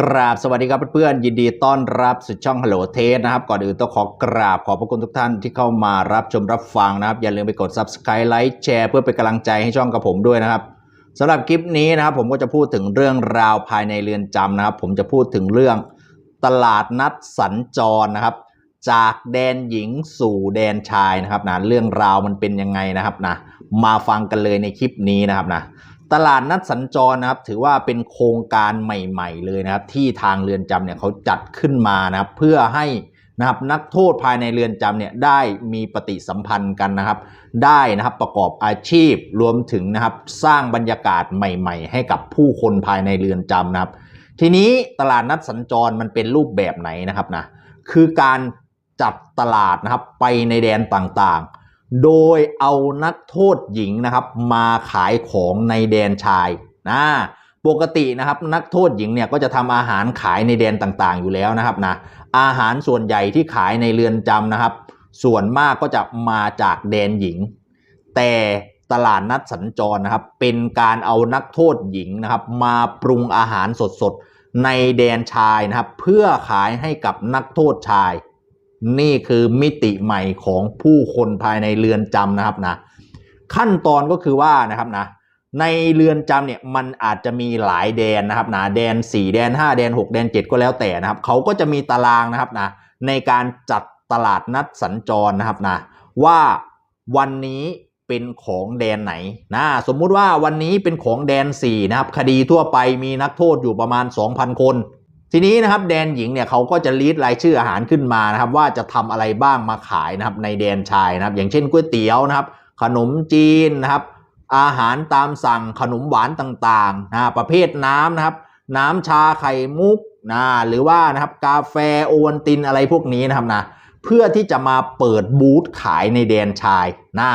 กราบสวัสดีครับเพื่อนๆยินดีต้อนรับสู่ช่อง Hello t a s t นะครับ ก่อนอื่นต้องขอกราบขอบพระคุณทุกท่านที่เข้ามารับชมรับฟังนะครับ อย่าลืมไปกด Subscribe ไลค์แชร์เพื่อเป็นกำลังใจให้ช่องกับผมด้วยนะครับสำหรับคลิปนี้นะครับผมก็จะพูดถึงเรื่องราวภายในเรือนจำนะครับ ผมจะพูดถึงเรื่องตลาดนัดสัญจรนะครับ จากแดนหญิงสู่แดนชายนะครับนะเรื่องราวมันเป็นยังไงนะครับนะมาฟังกันเลยในคลิปนี้นะครับนะ ตลาดนัดสัญจรนะครับถือว่าเป็นโครงการใหม่ๆ เลยนะครับ ที่ทางเรือนจำเนี่ยเขาจัดขึ้นมานะครับเพื่อให้นะครับนักโทษภายในเรือนจำเนี่ยได้มีปฏิสัมพันธ์กันนะครับ ได้นะครับประกอบอาชีพรวมถึงนะครับสร้างบรรยากาศใหม่ ๆ ให้กับผู้คนภายในเรือนจำนะครับ ทีนี้ตลาดนัดสัญจรมันเป็นรูปแบบไหนนะครับนะคือการจัดตลาดนะครับไปในแดนต่างๆ โดยเอานักโทษหญิงนะครับ มาขายของในแดนชายนะปกตินะครับนักโทษหญิงเนี่ยก็จะทำอาหารขายในแดนต่างๆ อยู่แล้วนะครับนะอาหารส่วนใหญ่ที่ขายในเรือนจำนะครับ ส่วนมากก็จะมาจากแดนหญิง แต่ตลาดนัดสัญจรนะครับ เป็นการเอานักโทษหญิงนะครับ มาปรุงอาหารสดๆในแดนชายนะครับ เพื่อขายให้กับนักโทษชาย นี่คือมิติใหม่ของผู้คนภายในเรือนจำนะครับนะขั้นตอนก็คือว่านะครับนะในเรือนจำเนี่ยมันอาจจะมีหลายแดนนะครับนะแดน 4 แดน 5 แดน 6 แดน 7 ก็แล้วแต่นะครับเขาก็จะมีตารางนะครับนะในการจัดตลาดนัดสัญจรนะครับนะว่าวันนี้เป็นของแดนไหนนะสมมุติว่าวันนี้เป็นของแดน 4 นะครับ คดีทั่วไปมีนักโทษอยู่ประมาณ 2,000 คน ทีนี้นะครับแดนหญิงเนี่ยเขาก็จะลีดรายชื่ออาหารขึ้นมานะครับว่าจะทำอะไรบ้างมาขายนะครับในแดนชายนะครับ อย่างเช่นก๋วยเตี๋ยวนะครับ ขนมจีนนะครับ อาหารตามสั่งขนมหวานต่างๆนะประเภทน้ำนะครับ น้ำชาไข่มุกนะหรือว่านะครับกาแฟโอวัลตินอะไรพวกนี้นะครับนะเพื่อที่จะมาเปิดบูธขายในแดนชายนะ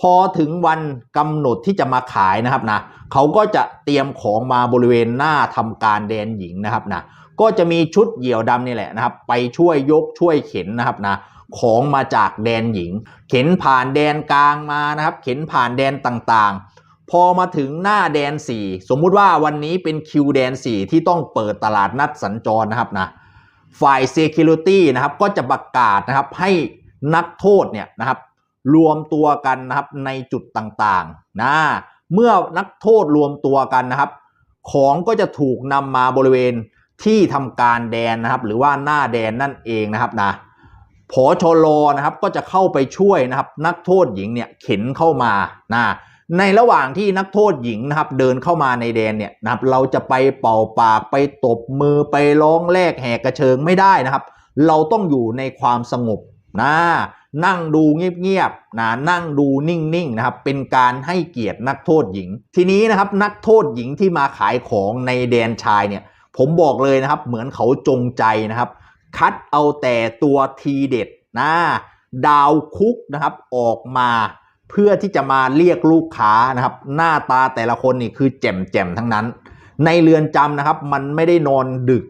พอถึงวันกำหนดที่จะมาขายนะครับนะเขาก็จะเตรียมของมาบริเวณหน้าทำการแดนหญิงนะครับนะ ก็จะมีชุดเหยี่ยวดำนี่แหละนะครับไปช่วยยกช่วยเข็นนะครับนะของมาจากแดนหญิง เข็นผ่านแดนกลางมานะครับ เข็นผ่านแดนต่างๆ พอมาถึงหน้าแดน 4 สมมุติว่าวันนี้เป็นคิวแดน 4 ที่ต้องเปิดตลาดนัดสัญจรนะครับนะฝ่าย Security นะครับก็จะประกาศนะครับให้นักโทษเนี่ยนะครับรวมตัวกันนะครับในจุดต่างๆนะเมื่อนักโทษรวมตัวกันนะครับ ของก็จะถูกนำมาบริเวณ ที่ทำการแดนนะครับ หรือว่าหน้าแดนนั่นเองนะครับนะผอชโลนะครับก็จะเข้าไปช่วยนะครับ นักโทษหญิงเนี่ยเข็นเข้ามานะในระหว่างที่นักโทษหญิงนะครับ เดินเข้ามาในแดนเนี่ยนะครับ เราจะไปเป่าปากไปตบมือไปร้องแลกแหกกระเชิงไม่ได้นะครับ เราต้องอยู่ในความสงบนะนั่งดูเงียบๆนะนั่งดูนิ่งๆนะครับ เป็นการให้เกียรตินักโทษหญิง ทีนี้นะครับนักโทษหญิงที่มาขายของในแดนชายเนี่ย ผมบอกเลยนะครับ เหมือนเขาจงใจนะครับ คัดเอาแต่ตัวทีเด็ดนะดาวคุกนะครับออกมาเพื่อที่จะมาเรียกลูกค้านะครับ หน้าตาแต่ละคนนี่คือแจ่มแจ่มทั้งนั้น ในเรือนจำนะครับ มันไม่ได้นอนดึก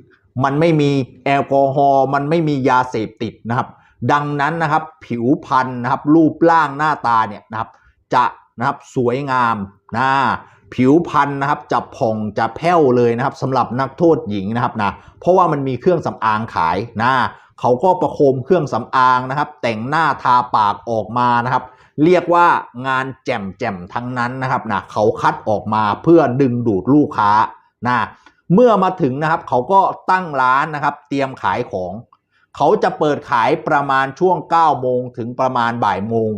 มันไม่มีแอลกอฮอล์มันไม่มียาเสพติดนะครับ ดังนั้นนะครับ ผิวพรรณนะครับ รูปร่างหน้าตาเนี่ยนะครับ จะนะครับสวยงามนะ ผิวพรรณนะครับจะผ่องจะแผ้วเลยนะครับสำหรับนักโทษหญิงนะครับนะเพราะว่ามันมีเครื่องสำอางขายนะเขาก็ประโคมเครื่องสำอางนะครับ แต่งหน้าทาปากออกมานะครับ เรียกว่างานแจ่มแจ่มทั้งนั้นนะครับนะเขาคัดออกมาเพื่อดึงดูดลูกค้านะเมื่อมาถึงนะครับเขาก็ตั้งร้านนะครับ เตรียมขายของ เขาจะเปิดขายประมาณช่วง9โมงถึงประมาณบ่ายโมง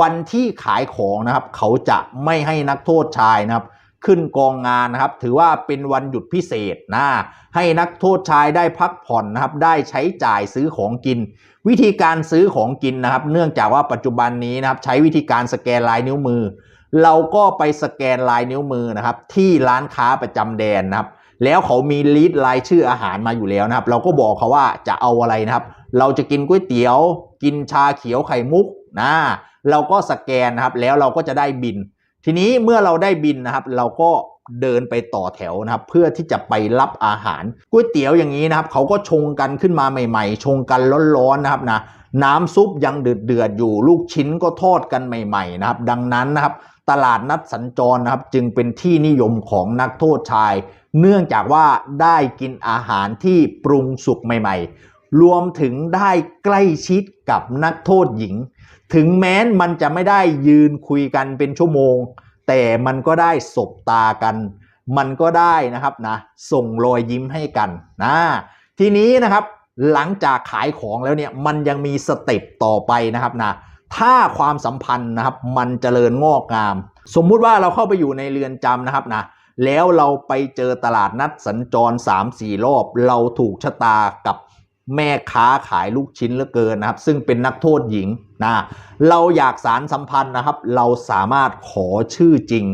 วันที่ขายของนะครับ เขาจะไม่ให้นักโทษชายนะครับ ขึ้นกองงานนะครับ ถือว่าเป็นวันหยุดพิเศษนะให้นักโทษชายได้พักผ่อนนะครับ ได้ใช้จ่ายซื้อของกิน วิธีการซื้อของกินนะครับ เนื่องจากว่าปัจจุบันนี้นะครับ ใช้วิธีการสแกนลายนิ้วมือ เราก็ไปสแกนลายนิ้วมือนะครับ ที่ร้านค้าประจำแดนนะครับ แล้วเขามีลิสต์รายชื่ออาหารมาอยู่แล้วนะครับ เราก็บอกเขาว่าจะเอาอะไรนะครับ เราจะกินก๋วยเตี๋ยว กินชาเขียวไข่มุกนะเราก็สแกนนะครับ แล้วเราก็จะได้บิน ทีนี้เมื่อเราได้บินนะครับ เราก็เดินไปต่อแถวนะครับ เพื่อที่จะไปรับอาหารก๋วยเตี๋ยวอย่างนี้นะครับ เขาก็ชงกันขึ้นมาใหม่ ๆ ชงกันร้อนๆนะครับนะน้ำซุปยังเดือดๆอยู่ลูกชิ้นก็ทอดกันใหม่ ๆ นะครับ ดังนั้นนะครับ ตลาดนัดสัญจรนะครับ จึงเป็นที่นิยมของนักโทษชาย เนื่องจากว่าได้กินอาหารที่ปรุงสุกใหม่ ๆ รวมถึงได้ใกล้ชิดกับนักโทษหญิง ถึงแม้นมันจะไม่ได้ยืนคุยกันเป็นชั่วโมง แต่มันก็ได้สบตากัน มันก็ได้นะครับนะส่งรอยยิ้มให้กันนะทีนี้นะครับหลังจากขายของแล้วเนี่ยมันยังมีสเต็ปต่อไปนะครับนะถ้าความสัมพันธ์นะครับมันเจริญงอกงาม สมมุติว่าเราเข้าไปอยู่ในเรือนจำนะครับนะแล้วเราไปเจอตลาดนัดสัญจร 3-4 รอบ เราถูกชะตากับ แม่ค้าขายลูกชิ้นเหลือเกินนะครับ ซึ่งเป็นนักโทษหญิงนะเราอยากสารสัมพันธ์นะครับ เราสามารถขอชื่อจริง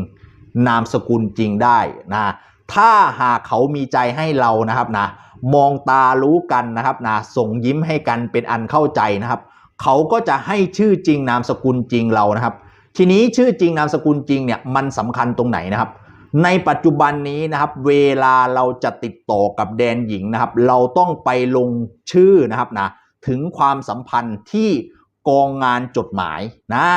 นามสกุลจริงได้นะถ้าหากเขามีใจให้เรานะครับนะมองตารู้กันนะครับนะส่งยิ้มให้กันเป็นอันเข้าใจนะครับ เขาก็จะให้ชื่อจริงนามสกุลจริงเรานะครับ ทีนี้ชื่อจริงนามสกุลจริงเนี่ยมันสำคัญตรงไหนนะครับ ในปัจจุบันนี้นะครับ เวลาเราจะติดต่อกับแดนหญิงนะครับ เราต้องไปลงชื่อนะครับนะถึงความสัมพันธ์ที่กองงานจดหมายนะ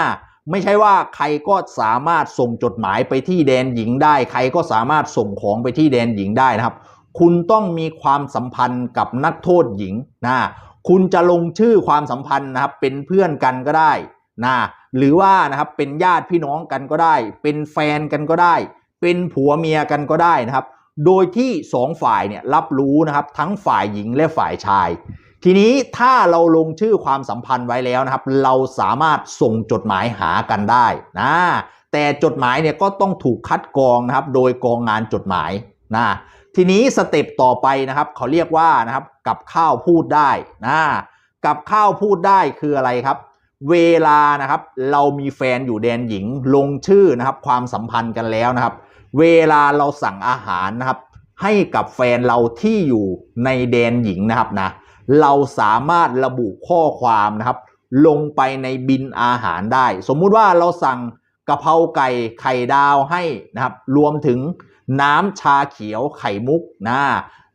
ไม่ใช่ว่าใครก็สามารถส่งจดหมายไปที่แดนหญิงได้ ใครก็สามารถส่งของไปที่แดนหญิงได้นะครับ คุณต้องมีความสัมพันธ์กับนักโทษหญิงนะคุณจะลงชื่อความสัมพันธ์นะครับ เป็นเพื่อนกันก็ได้นะหรือว่านะครับเป็นญาติพี่น้องกันก็ได้ เป็นแฟนกันก็ได้ เป็นผัวเมียกันก็ได้นะครับ โดยที่สองฝ่ายเนี่ยรับรู้นะครับทั้งฝ่ายหญิงและฝ่ายชาย ทีนี้ถ้าเราลงชื่อความสัมพันธ์ไว้แล้วนะครับ เราสามารถส่งจดหมายหากันได้นะแต่จดหมายเนี่ยก็ต้องถูกคัดกรองนะครับ โดยกองงานจดหมายนะทีนี้สเต็ปต่อไปนะครับเขาเรียกว่านะครับกับข้าวพูดได้นะกับข้าวพูดได้คืออะไรครับ เวลานะครับเรามีแฟนอยู่แดนหญิงลงชื่อนะครับความสัมพันธ์กันแล้วนะครับ เวลาเราสั่งอาหารนะครับ ให้กับแฟนเราที่อยู่ในแดนหญิงนะครับนะเราสามารถระบุข้อความนะครับ ลงไปในบินอาหารได้ สมมุติว่าเราสั่งกะเพราไก่ไข่ดาวให้นะครับ รวมถึงน้ำชาเขียวไข่มุกนะ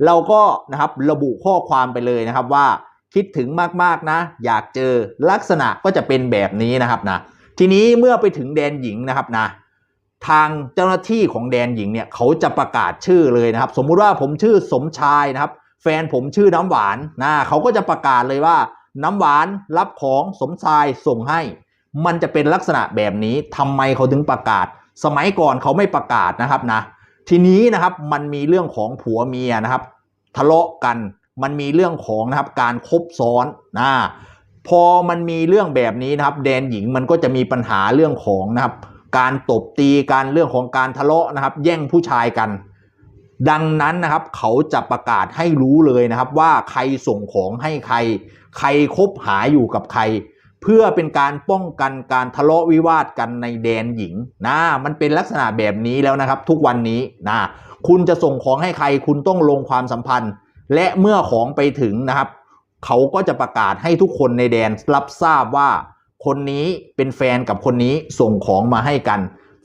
เราก็นะครับระบุข้อความไปเลยนะครับว่าคิดถึงมากๆนะ อยากเจอลักษณะก็จะเป็นแบบนี้นะครับนะทีนี้เมื่อไปถึงแดนหญิงนะครับนะ ทางเจ้าหน้าที่ของแดนหญิงเนี่ยเขาจะประกาศชื่อเลยนะครับ สมมุติว่าผมชื่อสมชายนะครับ แฟนผมชื่อน้ำหวานนะเขาก็จะประกาศเลยว่า น้ำหวานรับของสมชายส่งให้ มันจะเป็นลักษณะแบบนี้ทำไมเขาถึงประกาศ สมัยก่อนเขาไม่ประกาศนะครับนะทีนี้นะครับมันมีเรื่องของผัวเมียนะครับ ทะเลาะกันมันมีเรื่องของนะครับการคบซ้อนนะพอมันมีเรื่องแบบนี้นะครับ แดนหญิงมันก็จะมีปัญหาเรื่องของนะครับ การตบตีการเรื่องของการทะเลาะนะครับ แย่งผู้ชายกัน ดังนั้นนะครับเขาจะประกาศให้รู้เลยนะครับ ว่าใครส่งของให้ใคร ใครคบหาอยู่กับใคร เพื่อเป็นการป้องกันการทะเลาะวิวาทกันในแดนหญิงนะมันเป็นลักษณะแบบนี้แล้วนะครับ ทุกวันนี้นะคุณจะส่งของให้ใคร คุณต้องลงความสัมพันธ์ และเมื่อของไปถึงนะครับ เขาก็จะประกาศให้ทุกคนในแดนรับทราบว่า คนนี้เป็นแฟนกับคนนี้ส่งของมาให้กัน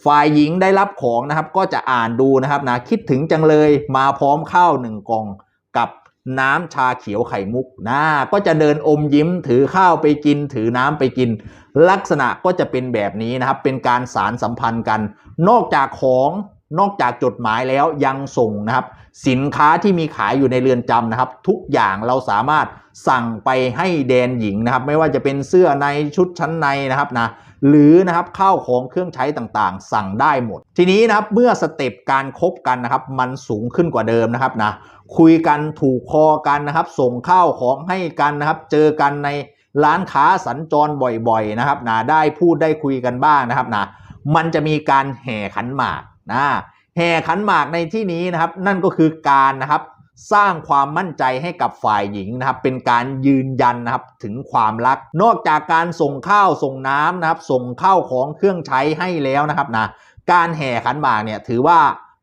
ฝ่ายหญิงได้รับของนะครับ ก็จะอ่านดูนะครับนะคิดถึงจังเลยมาพร้อมข้าวหนึ่งกล่องกับน้ำชาเขียวไข่มุกนะก็จะเดินอมยิ้มถือข้าวไปกิน ถือน้ำไปกิน ลักษณะก็จะเป็นแบบนี้นะครับ เป็นการสารสัมพันธ์กัน นอกจากของ นอกจากจดหมายแล้วยังส่งนะครับ สินค้าที่มีขายอยู่ในเรือนจำนะครับ ทุกอย่างเราสามารถสั่งไปให้แดนหญิงนะครับ ไม่ว่าจะเป็นเสื้อในชุดชั้นในนะครับนะหรือนะครับข้าวของเครื่องใช้ต่างๆ สั่งได้หมด ทีนี้นะครับเมื่อสเต็ปการคบกันนะครับ มันสูงขึ้นกว่าเดิมนะครับนะคุยกันถูกคอกันนะครับ ส่งข้าวของให้กันนะครับ เจอกันในร้านค้าสัญจรบ่อยๆนะครับนะได้พูดได้คุยกันบ้างนะครับนะมันจะมีการแห่ขันหมาก นะแห่ขันหมากในที่นี้นะครับ นั่นก็คือการนะครับสร้างความมั่นใจให้กับฝ่ายหญิงนะครับ เป็นการยืนยันนะครับถึงความรัก นอกจากการส่งข้าวส่งน้ำนะครับ ส่งข้าวของเครื่องใช้ให้แล้วนะครับนะการแห่ขันหมากเนี่ยถือว่า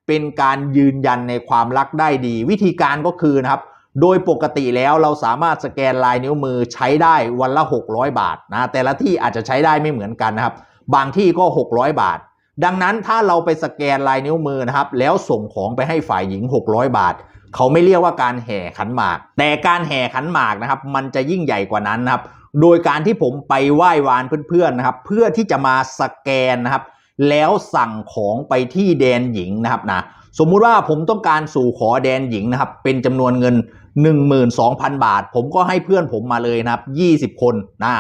เป็นการยืนยันในความรักได้ดี วิธีการก็คือนะครับ โดยปกติแล้วเราสามารถสแกนลายนิ้วมือใช้ได้วันละ 600 บาทนะแต่ละที่อาจจะใช้ได้ไม่เหมือนกันนะครับ บางที่ก็ 600 บาท ดังนั้นถ้าเราไปสแกนลายนิ้วมือนะครับ แล้วส่งของไปให้ฝ่ายหญิง 600 บาท เขาไม่เรียกว่าการแห่ขันหมาก แต่การแห่ขันหมากนะครับ มันจะยิ่งใหญ่กว่านั้นนะครับ โดยการที่ผมไปไหว้วานเพื่อนๆนะครับ เพื่อที่จะมาสแกนนะครับ แล้วสั่งของไปที่แดนหญิงนะครับนะ สมมุติว่าผมต้องการสู่ขอแดนหญิงนะครับ เป็นจำนวนเงิน 12,000 บาท ผมก็ให้เพื่อนผมมาเลยนะครับ 20 คนนะ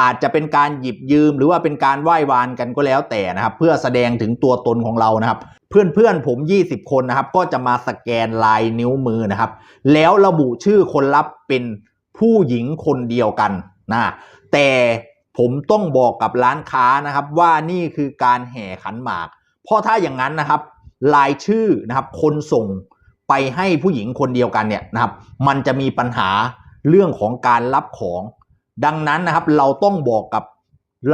อาจจะเป็นการหยิบยืมหรือว่าเป็นการไหว้วานกันก็แล้วแต่นะครับ เพื่อแสดงถึงตัวตนของเรานะครับ เพื่อนๆผม 20 คนนะครับ ก็จะมาสแกนลายนิ้วมือนะครับ แล้วระบุชื่อคนรับเป็นผู้หญิงคนเดียวกันนะแต่ผมต้องบอกกับร้านค้านะครับว่านี่คือการแห่ขันหมาก เพราะถ้าอย่างนั้นนะครับ รายชื่อนะครับ คนส่งไปให้ผู้หญิงคนเดียวกันเนี่ยนะครับ มันจะมีปัญหาเรื่องของการรับของ ดังนั้นนะครับ เราต้องบอกกับ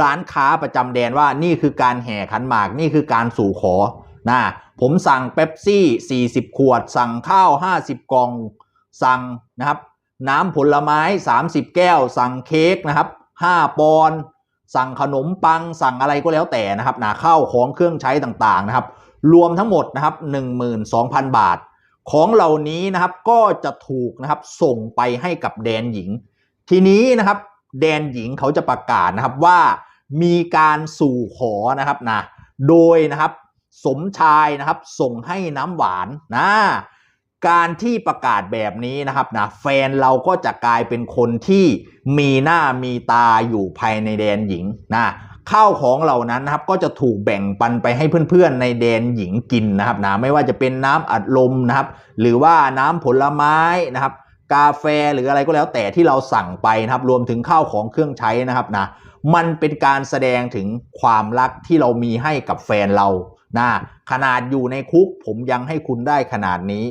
ร้านค้าประจำแดนว่านี่คือการแห่ขันหมากนี่คือการสู่ขอนะผมสั่งเป๊ปซี่ 40 ขวด สั่งข้าว 50 กล่อง สั่งนะครับ น้ำผลไม้ 30 แก้ว สั่งเค้กนะครับ 5 ปอน สั่งขนมปัง สั่งอะไรก็แล้วแต่นะครับนะข้าวของเครื่องใช้ต่างๆนะครับ รวมทั้งหมดนะครับ 12,000 บาท ของเหล่านี้นะครับก็จะถูกนะครับส่งไปให้กับแดนหญิง ทีนี้นะครับแดนหญิงเขาจะประกาศนะครับว่ามีการสู่ขอนะครับนะโดยนะครับสมชายนะครับส่งให้น้ำหวานนะการที่ประกาศแบบนี้นะครับนะแฟนเราก็จะกลายเป็นคนที่มีหน้ามีตาอยู่ภายในแดนหญิงนะ ข้าวของเหล่านั้นนะครับก็จะถูกแบ่งปันไปให้เพื่อนๆในแดนหญิงกินนะครับนะไม่ว่าจะเป็นน้ำอัดลมนะครับ หรือว่าน้ำผลไม้นะครับ กาแฟหรืออะไรก็แล้วแต่ที่เราสั่งไปนะครับ รวมถึงข้าวของเครื่องใช้นะครับนะมันเป็นการแสดงถึงความรักที่เรามีให้กับแฟนเรานะขนาดอยู่ในคุกผมยังให้คุณได้ขนาดนี้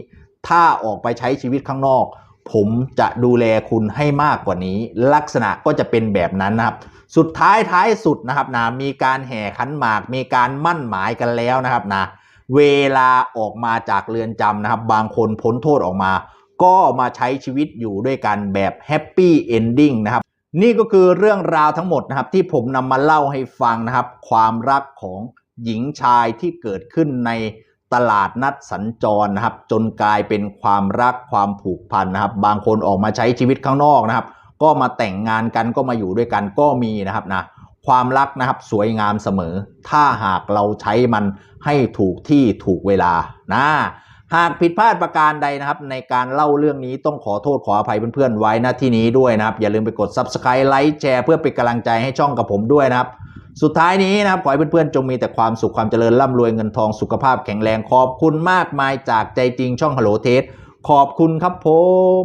ถ้าออกไปใช้ชีวิตข้างนอก ผมจะดูแลคุณให้มากกว่านี้ ลักษณะก็จะเป็นแบบนั้นนะครับ สุดท้ายท้ายสุดนะครับนะมีการแห่ขันหมาก มีการมั่นหมายกันแล้วนะครับนะเวลาออกมาจากเรือนจำนะครับ บางคนพ้นโทษออกมา ก็มาใช้ชีวิตอยู่ด้วยกันแบบแฮปปี้เอนดิ้งนะครับนี่ก็คือเรื่องราวทั้งหมดนะครับ ที่ผมนำมาเล่าให้ฟังนะครับ ความรักของหญิงชายที่เกิดขึ้นใน ตลาดนัดสัญจรนะครับ จนกลายเป็นความรักความผูกพันนะครับ บางคนออกมาใช้ชีวิตข้างนอกนะครับ ก็มาแต่งงานกันก็มาอยู่ด้วยกันก็มีนะครับนะความรักนะครับสวยงามเสมอ ถ้าหากเราใช้มันให้ถูกที่ถูกเวลานะหากผิดพลาดประการใดนะครับ ในการเล่าเรื่องนี้ต้องขอโทษขออภัยเพื่อนๆไว้นะที่นี้ด้วยนะครับ อย่าลืมไปกด subscribe ไลค์แชร์เพื่อเป็นกำลังใจให้ช่องกับผมด้วยนะครับ สุดท้ายนี้นะครับขอให้เพื่อนๆ จงมีแต่ความสุขความเจริญร่ำรวยเงินทองสุขภาพแข็งแรงขอบคุณมากมายจากใจจริงช่องฮัลโหลเทสขอบคุณครับผม